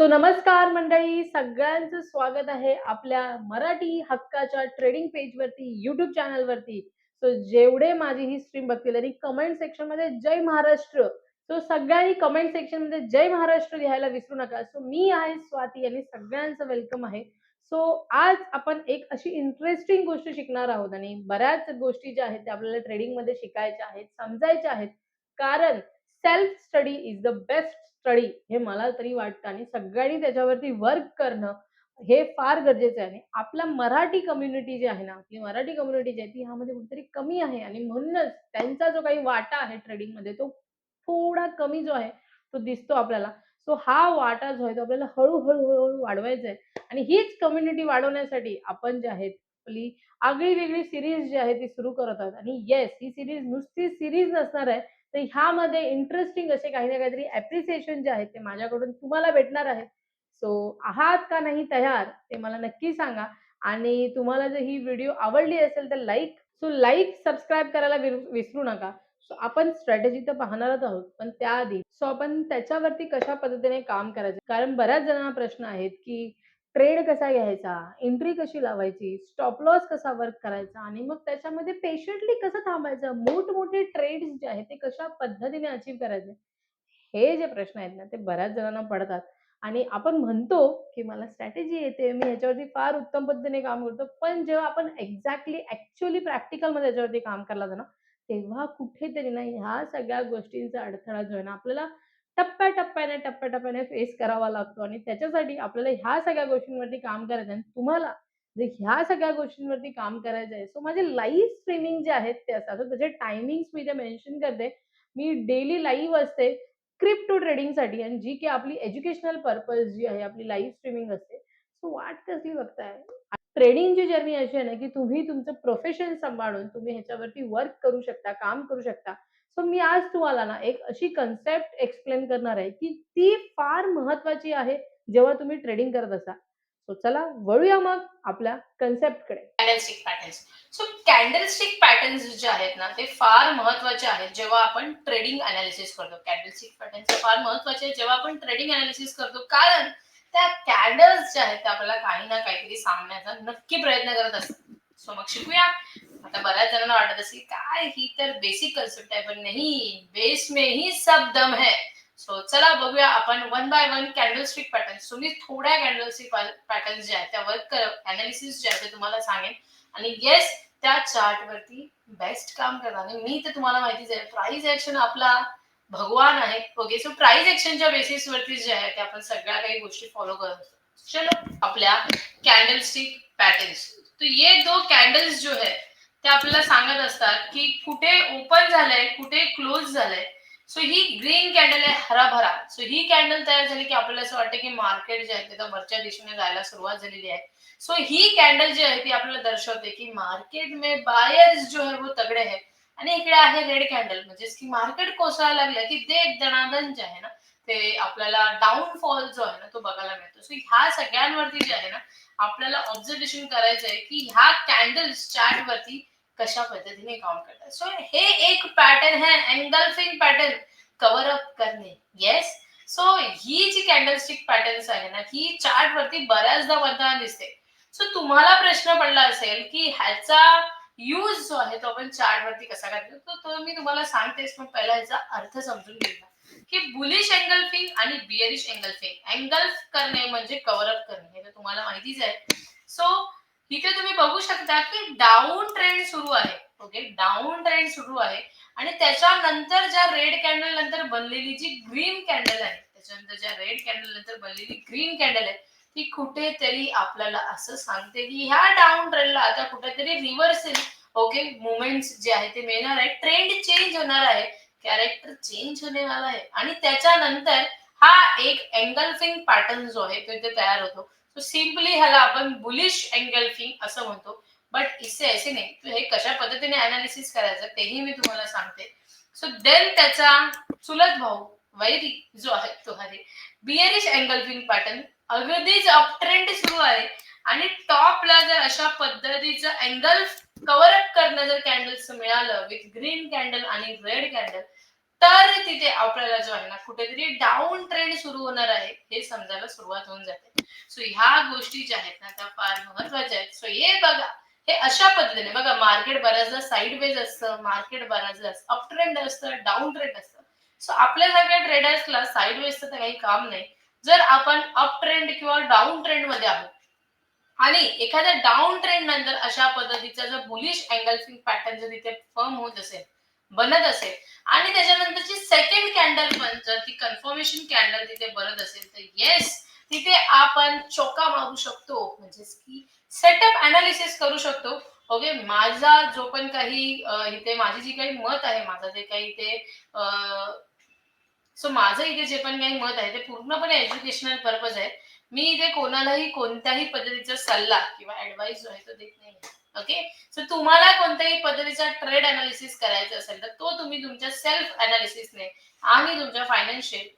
So नमस्कार मंडळी. सगळ्यांचं स्वागत आहे आपल्या मराठी हक्काच्या ट्रेडिंग पेजवरती युट्यूब चॅनलवरती सो जेवढे माझी ही स्ट्रीम बघतील आणि कमेंट सेक्शनमध्ये जय महाराष्ट्र. सो सगळ्यांनी कमेंट सेक्शनमध्ये जय महाराष्ट्र लिहायला विसरू नका. सो मी आहे स्वाती आणि सगळ्यांचं वेलकम आहे. सो आज आपण एक अशी इंटरेस्टिंग गोष्ट शिकणार आहोत आणि बऱ्याच गोष्टी ज्या आहेत त्या आपल्याला ट्रेडिंगमध्ये शिकायच्या आहेत समजायच्या आहेत. कारण self study is the best study हे मला तरी वाटतं आणि सगळ्यांनी त्याच्यावरती वर्क करणं हे फार गरजेचं आहे. आणि आपल्या मराठी कम्युनिटी जी आहे ना आपली मराठी कम्युनिटी जी आहे ती ह्यामध्ये कुठेतरी कमी आहे. आणि म्हणूनच त्यांचा जो काही वाटा आहे ट्रेडिंगमध्ये तो थोडा कमी जो आहे तो दिसतो आपल्याला. सो हा वाटा जो आहे तो आपल्याला हळूहळू हळूहळू वाढवायचा आहे. आणि हीच कम्युनिटी वाढवण्यासाठी आपण जे आहेत आपली आगळी वेगळी सिरीज जी आहे ती सुरू करत आहोत. आणि येस ही सिरीज नुसती सिरीज नसणार आहे तर ह्यामध्ये इंटरेस्टिंग असे काही ना काहीतरी ॲप्रिसिएशन जे आहेत ते माझ्याकडून तुम्हाला भेटणार आहे. सो आहात का नाही तयार ते मला नक्की सांगा. आणि तुम्हाला जर ही व्हिडिओ आवडली असेल तर लाईक सो लाईक सबस्क्राईब करायला विसरू नका. सो आपण स्ट्रॅटेजी तर पाहणारच आहोत पण त्याआधी. सो आपण त्याच्यावरती कशा पद्धतीने काम करायचं? कारण बऱ्याच जणांना प्रश्न आहेत की ट्रेड कसा घ्यायचा एंट्री कशी लावायची स्टॉप लॉस कसा वर्क करायचा आणि मग त्याच्यामध्ये पेशंटली कसं थांबायचं मोठमोठे ट्रेड्स जे आहेत ते कशा पद्धतीने अचीव करायचे हे जे प्रश्न आहेत ना ते बऱ्याच जणांना पडतात. आणि आपण म्हणतो की मला स्ट्रॅटेजी येते मी याच्यावरती फार उत्तम पद्धतीने काम करतो पण जेव्हा आपण एक्झॅक्टली ऍक्च्युअली प्रॅक्टिकलमध्ये याच्यावरती काम करायला जाणार ना तेव्हा कुठेतरी ना ह्या सगळ्या गोष्टींचा अडथळा जो आहे ना आपल्याला टप्प्याटप्प्याने टप्प्याटप्प्याने फेस करावा लागतो. आणि त्याच्यासाठी आपल्याला ह्या सगळ्या गोष्टींवरती काम करायचं आहे. आणि तुम्हाला जर ह्या सगळ्या गोष्टींवरती काम करायचं आहे सो माझे लाईव्ह स्ट्रीमिंग जे आहेत ते असतात. त्याचे टायमिंग्स मी ते मेन्शन करते. मी डेली लाईव्ह असते क्रिप्टो ट्रेडिंगसाठी आणि जी की आपली एज्युकेशनल पर्पज जी आहे आपली लाईव्ह स्ट्रीमिंग असते. सो वाट कसली बघताय? ट्रेडिंगची जर्नी अशी आहे ना की तुम्ही तुमचं प्रोफेशन सांभाळून तुम्ही ह्याच्यावरती वर्क करू शकता काम करू शकता. सो मी आज तुम्हाला ना एक अशी कन्सेप्ट एक्सप्लेन करणार आहे की ती फार महत्वाची आहे जेव्हा तुम्ही ट्रेडिंग करत असा सो चला वळूया मग आपल्या कन्सेप्टकडे candlestick patterns so candlestick patterns जे आहेत ना ते फार महत्त्वाचे आहेत जेव्हा आपण ट्रेडिंग अनालिसिस करतो. कॅन्डलस्टिक पॅटर्न्स फार महत्त्वाचे आहेत जेव्हा आपण ट्रेडिंग अनालिसिस करतो. कारण त्या कॅन्डल्स ज्या आहेत त्या आपल्याला काही ना काहीतरी सांगण्याचा नक्की प्रयत्न करत असतात. सो मग शिकूया. आता बऱ्याच जणांना वाटत असेल काय ही तर बेसिक कन्सेप्ट आहे पण नाही बेस में ही सब दम है. सो चला बघूया आपण one by one candlestick pattern तुम्ही थोड्या कॅन्डलस्टिक पॅटर्न जे आहेत त्या वर्क अनालिसिस जे आहे ते तुम्हाला सांगेन. आणि येस त्या चार्ट वरती बेस्ट काम करणार. आणि मी तर तुम्हाला माहितीच आहे प्राइस ऍक्शन आपला भगवान आहे. ओके सो प्राइस ऍक्शनच्या बेसिस वरती जे आहे ते आपण सगळ्या काही गोष्टी फॉलो करत. असतो चलो आपल्या कॅन्डलस्टिक पॅटर्न्स तो ये दो कॅन्डल्स जो है ते आपल्याला सांगत असतात की कुठे ओपन झालंय कुठे क्लोज झालंय. सो ही ग्रीन कॅन्डल आहे हराभरा. सो ही कॅन्डल तयार झाली की आपल्याला असं वाटतं की मार्केट जे आहे ते वरच्या दिशेने जायला सुरुवात झालेली आहे. सो ही कॅन्डल जी आहे ती आपल्याला दर्शवते की मार्केट में बायर्स जो है वो तगडे आहे आणि इकडे आहे रेड कॅन्डल म्हणजे की मार्केट कोसळायला लागलं की ते दणादण जे आहे ना ते आपल्याला डाऊनफॉल जो आहे ना तो बघायला मिळतो. सो ह्या सगळ्यांवरती जे आहे ना आपल्याला ऑब्झर्वेशन करायचं आहे की ह्या कॅन्डल्स चार्ट वरती कशा पद्धतीने काम करतात. सो हे एक पॅटर्न है एंगल्फिंग पॅटर्न कव्हर अप करणे. येस सो ही जी कॅन्डलस्टिक पॅटर्न्स आहे ना ही चार्ट वरती बऱ्याचदा वरदान दिसते. सो तुम्हाला प्रश्न पडला असेल की ह्याचा यूज जो आहे तो आपण चार्ट वरती कसा करतो? तो तो मी तुम्हाला सांगतेस मग पहिला ह्याचा अर्थ समजून घेऊया. की बुलिश एंगल्फिंग आणि बिअरिश एंगल्फिंग एंगल्फ करणे म्हणजे कव्हर अप करणे हे तर तुम्हाला माहितीच आहे. सो इथे तुम्ही बघू शकता की डाऊन ट्रेंड सुरू आहे ओके डाऊन ट्रेंड सुरू आहे. आणि त्याच्यानंतर ज्या रेड कॅन्डल नंतर बनलेली जी ग्रीन कॅन्डल आहे त्याच्यानंतर ज्या रेड कॅन्डल नंतर बनलेली ग्रीन कॅन्डल आहे ती कुठेतरी आपल्याला असं सांगते की ह्या डाऊन ट्रेंडला आता कुठेतरी रिव्हर्सल ओके मुवमेंट्स जे आहे ते मिळणार आहे. ट्रेंड चेंज होणार आहे. कॅरेक्टर चेंज होणे वाला आहे. आणि त्याच्यानंतर हा एक एंगलफिंग पॅटर्न जो आहे तो इथे तयार होतो. सो सिम्पली ह्याला आपण बुलिश एंगल्फिंग असं म्हणतो. बट इसे ऐसे नाही. तर हे कशा पद्धतीने अनालिसिस करायचं तेही मी तुम्हाला सांगते. सो देन त्याचा चुलत भाऊ वैरी जो आहे तो आहे. बिअरिश एंगल्फिंग पॅटर्न अगदीच अपट्रेंड सुरू आहे. आणि टॉपला जर अशा पद्धतीचं अँगल कव्हर अप करणं जर कॅन्डल्स मिळालं विथ ग्रीन कॅन्डल आणि रेड कॅन्डल तर तिथे आपल्याला जो आहे ना कुठेतरी डाऊन ट्रेंड सुरू होणार आहे हे समजायला सुरुवात होऊन जाते. सो ह्या गोष्टी ज्या आहेत ना त्या फार महत्त्वाच्या आहेत. सो हे बघा हे अशा पद्धतीने बघा मार्केट बऱ्याचदा साईड वेज असतं मार्केट बऱ्याचदा अप ट्रेंड असतं डाऊन ट्रेंड असतं. सो आपल्यासारख्या ट्रेडर्सला साईड वेजचं तर काही काम नाही. जर आपण अप ट्रेंड किंवा डाऊन ट्रेंडमध्ये आहोत आणि एखाद्या डाऊन ट्रेंड नंतर अशा पद्धतीचा जर बुलिश अँगल्फिंग पॅटर्न जर तिथे फर्म होत असेल बनत असेल. आणि त्याच्यानंतरची सेकंड कॅन्डल पण जर ती कन्फर्मेशन कॅन्डल तिथे बनत असेल तर येस तिथे आपण चोका मारू शकतो. म्हणजेच की सेटअप अनालिसिस करू शकतो. ओके माझा जो पण काही इथे माझी जी काही मत आहे माझं जे काही इथे सो माझं इथे जे पण काही मत आहे ते पूर्णपणे एज्युकेशनल पर्पज आहे. मी इथे कोणालाही कोणत्याही पद्धतीचा सल्ला किंवा ऍडवाइस जो आहे तो देत नाही ओके सो तुम्हाला कोणत्याही पद्धतीचा ट्रेड अनालिसिस करायचा असेल तर तो तुम्ही तुमच्या सेल्फ अनालिसिसने आणि तुमच्या फायनान्शियल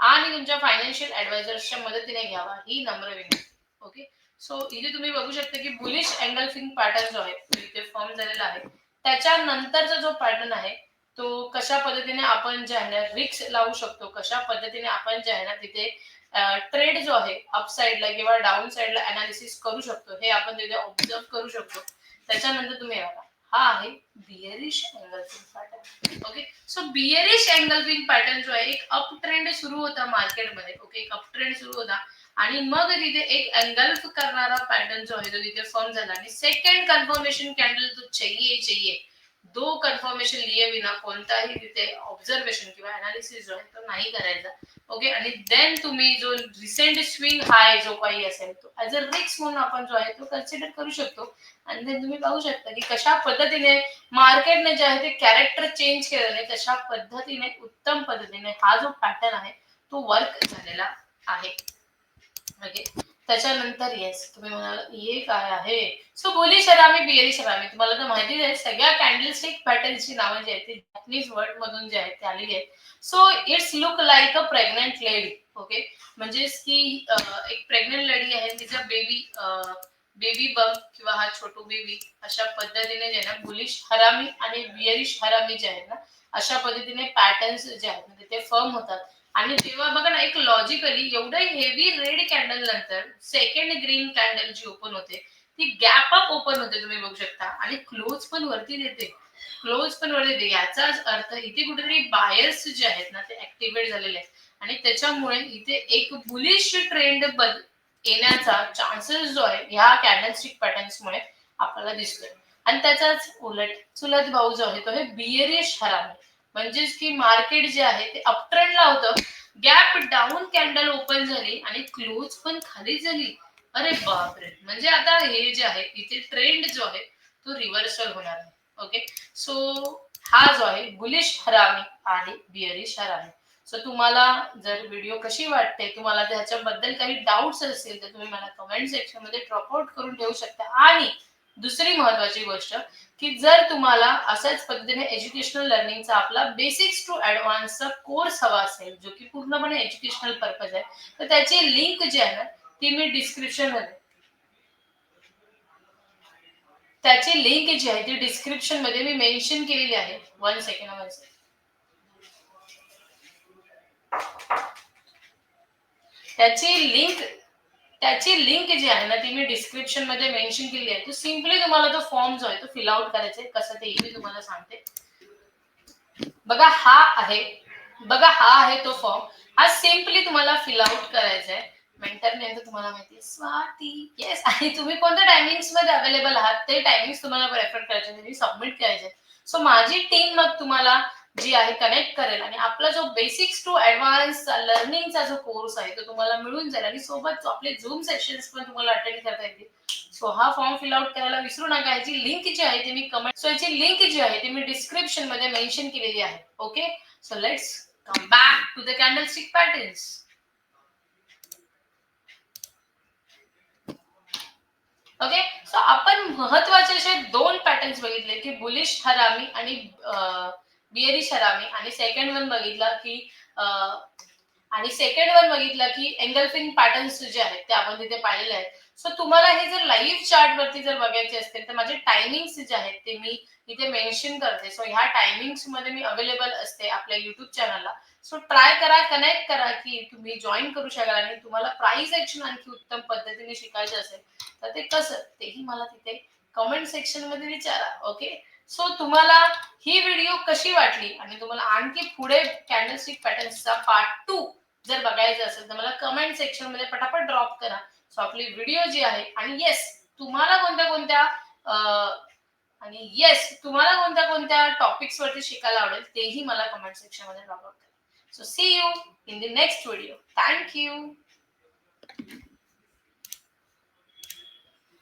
आणि तुमच्या फायनान्शियल ऍडवायझर्सच्या मदतीने घ्यावा ही नम्र विनंती. ओके सो इथे तुम्ही बघू शकता की बुलिश अँगल्फिंग पॅटर्न जो आहे इथे फॉर्म झालेला आहे त्याच्यानंतरचा जो पॅटर्न आहे तो कशा पद्धतीने आपण जे आहे ना रिक्स लावू शकतो कशा पद्धतीने आपण जे आहे ना तिथे ट्रेड जो आहे अप साईडला किंवा डाऊन साईडला अनालिसिस करू शकतो हे आपण तिथे ऑब्झर्व करू शकतो. त्याच्यानंतर तुम्ही बघा. हा आहे bearish engulfing pattern okay so bearish engulfing pattern जो आहे एक अप ट्रेंड सुरू होता मार्केटमध्ये ओके एक अप ट्रेंड सुरू होता. आणि मग तिथे एक अँगल्फ करणारा पॅटर्न जो आहे तो तिथे फॉर्म झाला. आणि सेकंड कन्फर्मेशन कॅन्डल तो चाहिए चाहिए दो कन्फर्मेशन लिए विना कोणताही तिथे ऑब्झर्वेशन किंवा अनालिसिस जो आहे तो नाही करायचा. ओके आणि देन तुम्ही जो रिसेंट स्विंग हाय जो काही असेल तो ऍज अ रिक्स म्हणून आपण जो आहे तो कन्सिडर करू शकतो. आणि देन तुम्ही पाहू शकता की कशा पद्धतीने मार्केटने जे आहे ते कॅरेक्टर चेंज केलेले तशा पद्धतीने उत्तम पद्धतीने हा जो पॅटर्न आहे तो वर्क झालेला आहे. ओके त्याच्यानंतर येस तुम्ही म्हणाल हे काय आहे? सो बोली शरामी बियरी शरामी तुम्हाला तर माहितीच आहे सगळ्या कॅन्डलस्टिक पॅटर्नची नावं जी आहेत ती जॅपनीज वर्ड मधून जे आहेत ते आलेली आहेत. So it's look like a pregnant lady okay म्हणजेच की एक प्रेग्नंट लेडी आहे तिचा बेबी बेबी बम किंवा हा छोटू बेबी अशा पद्धतीने जे आहे ना बुलिश हरामी आणि बियरिश हरामी जे आहेत ना अशा पद्धतीने पॅटर्न्स जे आहेत म्हणजे तिथे फर्म होतात. आणि तेव्हा बघा ना एक लॉजिकली एवढं हेवी रेड कॅन्डल नंतर सेकंड ग्रीन कॅन्डल जी ओपन होते ती गॅप अप ओपन होते तुम्ही बघू शकता. आणि क्लोज पण वरती देते. क्लोज पण वरती देते. याचाच अर्थ इथे कुठेतरी बायर्स जे आहेत ना ते ऍक्टिव्हेट झालेले आहेत. आणि त्याच्यामुळे इथे एक बुलिश ट्रेंड बद येण्याचा चान्सेस जो आहे ह्या कॅन्डलस्टिक पॅटर्न्समुळे आपल्याला दिसतोय. आणि त्याचाच उलट चुलत भाऊ जो आहे तो हे बियरिश हराम. म्हणजेच की मार्केट जे आहे ते अपट्रेंडला होतं. गॅप डाऊन कॅन्डल ओपन झाली आणि क्लोज पण खाली झाली. अरे बापरे. म्हणजे आता हे जे आहे इथे ट्रेंड जो आहे तो रिव्हर्सल होणार आहे. ओके सो हा जो आहे बुलिश हरामी आणि बिअरिश हरामी. सो तुम्हाला जर व्हिडिओ कशी वाटते तुम्हाला त्याच्याबद्दल काही डाऊट्स असतील तर तुम्ही मला कमेंट सेक्शनमध्ये ड्रॉप आउट करून ठेवू शकता. आणि दुसरी महत्वाची गोष्ट की जर तुम्हाला अशाच पद्धतीने एज्युकेशनल लर्निंगचा आपला बेसिक्स टू ऍडव्हान्सचा कोर्स हवा असेल जो की पूर्णपणे एज्युकेशनल पर्पज आहे तर त्याची लिंक जी आहे ना ती मी डिस्क्रिप्शनमध्ये त्याची लिंक जी आहे ती डिस्क्रिप्शनमध्ये मी मेन्शन केलेली आहे. वन सेकंड वन सेकंड त्याची लिंक त्याची लिंक जी आहे ना ती मी डिस्क्रिप्शनमध्ये मेन्शन केली आहे. तो सिम्पली तुम्हाला तो फॉर्म जो आहे तो फिल आउट करायचा आहे. कसं ते मी तुम्हाला सांगते. बघा हा आहे. बघा हा आहे तो फॉर्म हा सिम्पली तुम्हाला फिल आउट करायचा आहे. मेंटर नेमकं तुम्हाला माहिती आहे स्वाती. येस आणि तुम्ही कोणत्या टायमिंग्समध्ये अवेलेबल आहात ते टायमिंग्स तुम्हाला प्रेफर करायचे तुम्ही सबमिट करायचे. सो माझी टीम मग तुम्हाला जी आहे कनेक्ट करेल. आणि आपला जो बेसिक्स टू ऍडव्हान्स लर्निंगचा जो कोर्स आहे तो तुम्हाला मिळून जाईल. आणि सोबत आपले झूम सेशन्स पण तुम्हाला अटेंड करता येतील. सो हा फॉर्म फिलआउट करायला विसरू नका. याची लिंक जी आहे ती मी कमेंट सो याची लिंक जी आहे ती मी डिस्क्रिप्शनमध्ये मेन्शन केलेली आहे. Okay so let's come back to the candlestick patterns okay so आपण महत्त्वाचे असे दोन पॅटर्न्स बघितले की बुलिश हरामी आणि बियरिश शरामी आणि सेकंड वन बघितला की आणि सेकंड वन बघितला की एंगल्फिंग पॅटर्न्स जे आहेत ते आपण तिथे पाहिलेले आहेत. सो तुम्हाला हे जर लाईव्ह चार्ट वरती जर बघायचे असतील तर माझे टायमिंग्स जे आहेत ते मी इथे मेन्शन करते. सो ह्या टायमिंग्समध्ये मी अवेलेबल असते आपल्या युट्यूब चॅनलला सो ट्राय करा कनेक्ट करा की तुम्ही जॉईन करू शकाल आणि तुम्हाला प्राइस ऍक्शन आणखी उत्तम पद्धतीने शिकायचं असेल तर ते कसं? तेही मला तिथे कमेंट सेक्शनमध्ये विचारा ओके सो तुम्हाला ही व्हिडिओ कशी वाटली? आणि तुम्हाला आणखी पुढे कॅन्डलस्टिक पॅटर्न्सचा पार्ट टू जर बघायचं असेल तर मला कमेंट सेक्शनमध्ये पटापट ड्रॉप करा. सो आपली व्हिडिओ जी आहे आणि येस तुम्हाला कोणत्या कोणत्या आणि येस तुम्हाला कोणत्या कोणत्या टॉपिक्स वरती शिकायला आवडेल तेही मला कमेंट सेक्शनमध्ये ड्रॉप करा. So see you in the next video thank you